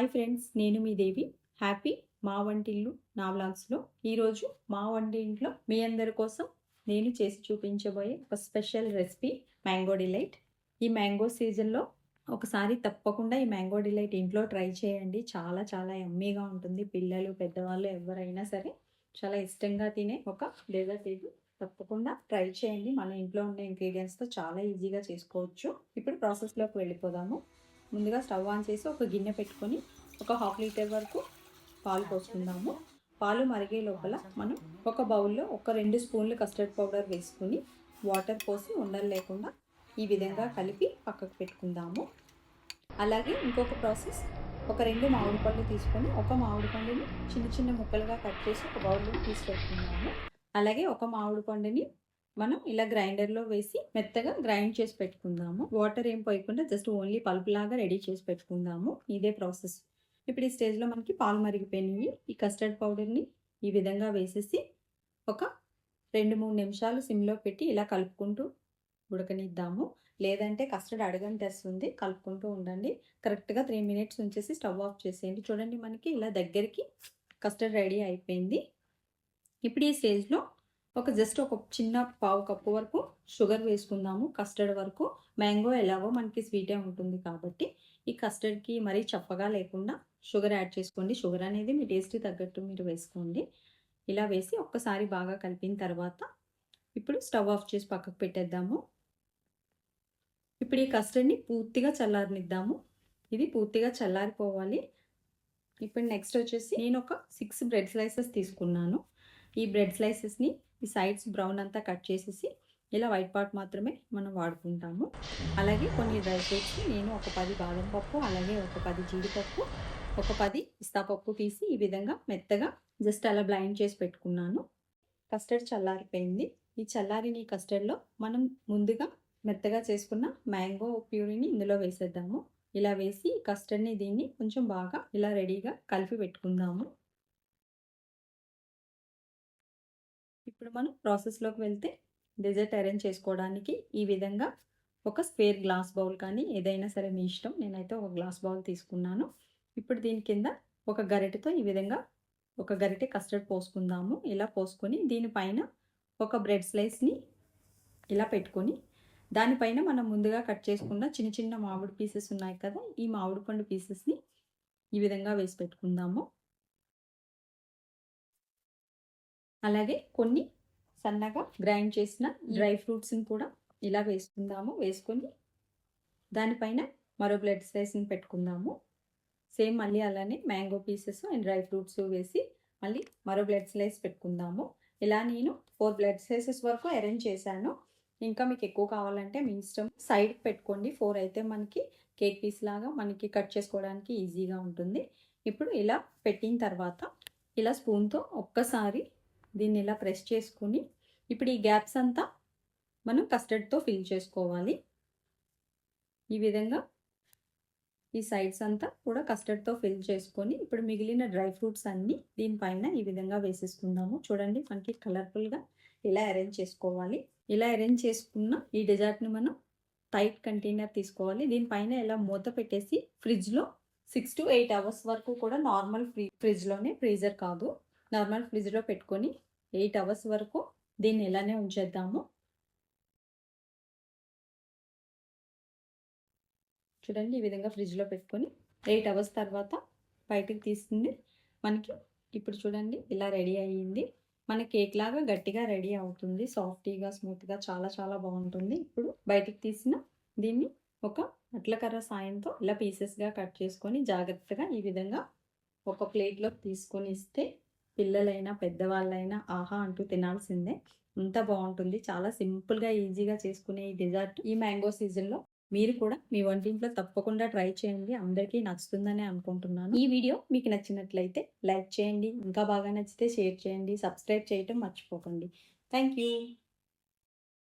Hi friends నేను మీ దేవి. Happy మా వంటిల్లు నా వ్లాగ్స్లో. ఈరోజు మా వంటింట్లో మీ అందరి కోసం నేను చేసి చూపించబోయే ఒక స్పెషల్ రెసిపీ మ్యాంగో డిలైట్. ఈ మ్యాంగో సీజన్లో ఒకసారి తప్పకుండా ఈ మ్యాంగో డిలైట్ ఇంట్లో ట్రై చేయండి. చాలా చాలా ఎమ్మీగా ఉంటుంది. పిల్లలు పెద్దవాళ్ళు ఎవరైనా సరే చాలా ఇష్టంగా తినే ఒక డెజర్ట్ ఇది. తప్పకుండా ట్రై చేయండి. మన ఇంట్లో ఉండే ఇంగ్రీడియంట్స్తో చాలా ఈజీగా చేసుకోవచ్చు. ఇప్పుడు ప్రాసెస్లోకి వెళ్ళిపోదాము. ముందుగా స్టవ్ ఆన్ చేసి ఒక గిన్నె పెట్టుకొని ఒక హాఫ్ లీటర్ వరకు పాలు పోసుకుందాము. పాలు మరిగే లోపల మనం ఒక బౌల్లో ఒక రెండు స్పూన్లు కస్టర్డ్ పౌడర్ వేసుకుని వాటర్ పోసి ఉండలు లేకుండా ఈ విధంగా కలిపి పక్కకు పెట్టుకుందాము. అలాగే ఇంకొక ప్రాసెస్ ఒక రెండు మామిడి పళ్ళు తీసుకొని ఒక మామిడి పండుని చిన్న చిన్న ముక్కలుగా కట్ చేసి ఒక బౌల్లో తీసి పెట్టుకుందాము. అలాగే ఒక మామిడి పండుని మనం ఇలా గ్రైండర్లో వేసి మెత్తగా గ్రైండ్ చేసి పెట్టుకుందాము. వాటర్ ఏం పోయకుండా జస్ట్ ఓన్లీ పల్పులాగా రెడీ చేసి పెట్టుకుందాము. ఇదే ప్రాసెస్. ఇప్పుడు ఈ స్టేజ్లో మనకి పాలు మరిగిపోయినాయి. ఈ కస్టర్డ్ పౌడర్ని ఈ విధంగా వేసేసి ఒక రెండు మూడు నిమిషాలు సిమ్లో పెట్టి ఇలా కలుపుకుంటూ ఉడకనిద్దాము. లేదంటే కస్టర్డ్ అడగంటేస్తుంది. కలుపుకుంటూ ఉండండి. కరెక్ట్గా త్రీ మినిట్స్ ఉంచేసి స్టవ్ ఆఫ్ చేసేయండి. చూడండి మనకి ఇలా దగ్గరికి కస్టర్డ్ రెడీ అయిపోయింది. ఇప్పుడు ఈ స్టేజ్లో ఒక జస్ట్ ఒక చిన్న పావు కప్పు వరకు షుగర్ వేసుకుందాము. కస్టర్డ్ వరకు. మ్యాంగో ఎలాగో మనకి స్వీటే ఉంటుంది కాబట్టి ఈ కస్టర్డ్కి మరీ చప్పగా లేకుండా షుగర్ యాడ్ చేసుకోండి. షుగర్ అనేది మీ టేస్ట్ తగ్గట్టు మీరు వేసుకోండి. ఇలా వేసి ఒక్కసారి బాగా కలిపిన తర్వాత ఇప్పుడు స్టవ్ ఆఫ్ చేసి పక్కకు పెట్టేద్దాము. ఇప్పుడు ఈ కస్టర్డ్ని పూర్తిగా చల్లారనిద్దాము. ఇది పూర్తిగా చల్లారిపోవాలి. ఇప్పుడు నెక్స్ట్ వచ్చేసి నేను ఒక సిక్స్ బ్రెడ్ స్లైసెస్ తీసుకున్నాను. ఈ బ్రెడ్ స్లైసెస్ని ఈ సైడ్స్ బ్రౌన్ అంతా కట్ చేసేసి ఇలా వైట్ పార్ట్ మాత్రమే మనం వాడుకుంటాము. అలాగే కొన్ని డ్రై ఫ్రూట్స్ నేను ఒక పది బాదం పప్పు అలాగే ఒక పది జీడిపప్పు ఒక పది పప్పు తీసి ఈ విధంగా మెత్తగా జస్ట్ అలా బ్లైండ్ చేసి పెట్టుకున్నాను. కస్టర్డ్ చల్లారిపోయింది. ఈ చల్లారిని కస్టర్డ్లో మనం ముందుగా మెత్తగా చేసుకున్న మ్యాంగో ప్యూరీని ఇందులో వేసేద్దాము. ఇలా వేసి కస్టర్డ్ని దీన్ని కొంచెం బాగా ఇలా రెడీగా కలిపి పెట్టుకుందాము. ఇప్పుడు మనం ప్రాసెస్లోకి వెళ్తే డెజర్ట్ అరేంజ్ చేసుకోవడానికి ఈ విధంగా ఒక స్పేర్ గ్లాస్ బౌల్ కానీ ఏదైనా సరే మీ ఇష్టం నేనైతే ఒక గ్లాస్ బౌల్ తీసుకున్నాను. ఇప్పుడు దీని కింద ఒక గరిటెతో ఈ విధంగా ఒక గరిటె కస్టర్డ్ పోసుకుందాము. ఇలా పోసుకొని దీనిపైన ఒక బ్రెడ్ స్లైస్ని ఇలా పెట్టుకొని దానిపైన మనం ముందుగా కట్ చేసుకున్న చిన్న చిన్న మామిడి పీసెస్ ఉన్నాయి కదా ఈ మామిడి పండు పీసెస్ని ఈ విధంగా వేసి పెట్టుకుందాము. అలాగే కొన్ని సన్నగా గ్రైండ్ చేసిన డ్రై ఫ్రూట్స్ని కూడా ఇలా వేసుకుందాము. వేసుకొని దానిపైన మరో బ్లడ్ స్లైస్ని పెట్టుకుందాము. సేమ్ మళ్ళీ అలానే mango pieces and dry fruits వేసి మళ్ళీ మరో బ్లడ్ స్లైస్ పెట్టుకుందాము. ఇలా నేను ఫోర్ బ్లడ్ స్లైసెస్ వరకు అరేంజ్ చేశాను. ఇంకా మీకు ఎక్కువ కావాలంటే మీ ఇష్టం సైడ్ పెట్టుకోండి. ఫోర్ అయితే మనకి కేక్ పీస్ లాగా మనకి కట్ చేసుకోవడానికి ఈజీగా ఉంటుంది. ఇప్పుడు ఇలా పెట్టిన తర్వాత ఇలా స్పూన్తో ఒక్కసారి దీన్ని ఇలా ప్రెస్ చేసుకుని ఇప్పుడు ఈ గ్యాప్స్ అంతా మనం కస్టర్డ్తో ఫిల్ చేసుకోవాలి. ఈ విధంగా ఈ సైడ్స్ అంతా కూడా కస్టర్డ్తో ఫిల్ చేసుకొని ఇప్పుడు మిగిలిన డ్రై ఫ్రూట్స్ అన్నీ దీనిపైన ఈ విధంగా వేసేసుకుందాము. చూడండి మనకి కలర్ఫుల్గా ఇలా అరేంజ్ చేసుకోవాలి. ఇలా అరేంజ్ చేసుకున్న ఈ డెజర్ట్ని మనం టైట్ కంటైనర్ తీసుకోవాలి. దీనిపైన ఇలా మూత పెట్టేసి ఫ్రిడ్జ్లో సిక్స్ టు ఎయిట్ అవర్స్ వరకు కూడా నార్మల్ ఫ్రీ ఫ్రిడ్జ్లోనే ఫ్రీజర్ కాదు. నార్మల్ ఫ్రిడ్జ్లో పెట్టుకొని ఎయిట్ అవర్స్ వరకు దీన్ని ఇలానే ఉంచేద్దాము. చూడండి ఈ విధంగా ఫ్రిడ్జ్లో పెట్టుకొని ఎయిట్ అవర్స్ తర్వాత బయటికి తీస్తుంది. మనకి ఇప్పుడు చూడండి ఇలా రెడీ అయ్యింది. మన కేక్ లాగా గట్టిగా రెడీ అవుతుంది. సాఫ్టీగా స్మూత్గా చాలా చాలా బాగుంటుంది. ఇప్పుడు బయటికి తీసిన దీన్ని ఒక అట్లకర్ర సాయంతో ఇలా పీసెస్గా కట్ చేసుకొని జాగ్రత్తగా ఈ విధంగా ఒక ప్లేట్లో తీసుకొని ఇస్తే పిల్లలైనా పెద్దవాళ్ళైనా ఆహా అంటూ తినాల్సిందే. అంత బాగుంటుంది. చాలా సింపుల్గా ఈజీగా చేసుకునే ఈ డిజర్ట్ ఈ మ్యాంగో సీజన్లో. మీరు కూడా మీ వంటింట్లో తప్పకుండా ట్రై చేయండి. అందరికీ నచ్చుతుందని అనుకుంటున్నాను. ఈ వీడియో మీకు నచ్చినట్లయితే లైక్ చేయండి. ఇంకా బాగా నచ్చితే షేర్ చేయండి. సబ్స్క్రైబ్ చేయటం మర్చిపోకండి. Thank you